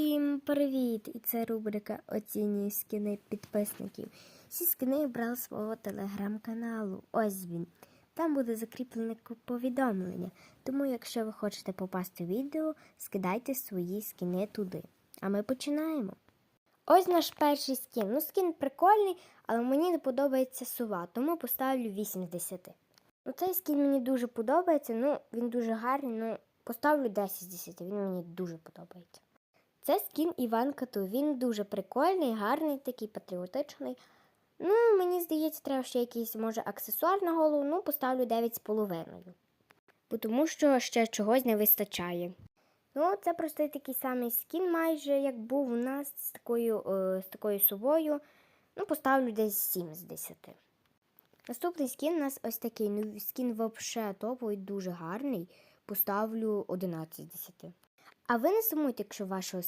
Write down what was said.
Всім привіт! І це рубрика Оцінюю скини підписників. Всі скини я брала свого телеграм-каналу. Ось він. Там буде закріплене повідомлення. Тому, якщо ви хочете попасти в відео, скидайте свої скини туди. А ми починаємо. Ось наш перший скін. Ну, скін прикольний, але мені не подобається сува, тому поставлю 8 з 10. Ну, цей скін мені дуже подобається, ну, він дуже гарний, ну, поставлю 10 з 10, він мені дуже подобається. Це скін Іван Кату. Він дуже прикольний, гарний, такий патріотичний. Ну, мені здається, треба ще якийсь, може, аксесуар на голову, ну, поставлю 9,5. Бо Тому що ще чогось не вистачає. Ну, це просто такий самий скін, майже як був у нас з такою, е, з такою совою. Ну, поставлю десь 7 з 10. Наступний скін у нас ось такий. Ну, скін вообще топовий, дуже гарний. Поставлю 11 з 10. А ви не сумуйте, якщо вашого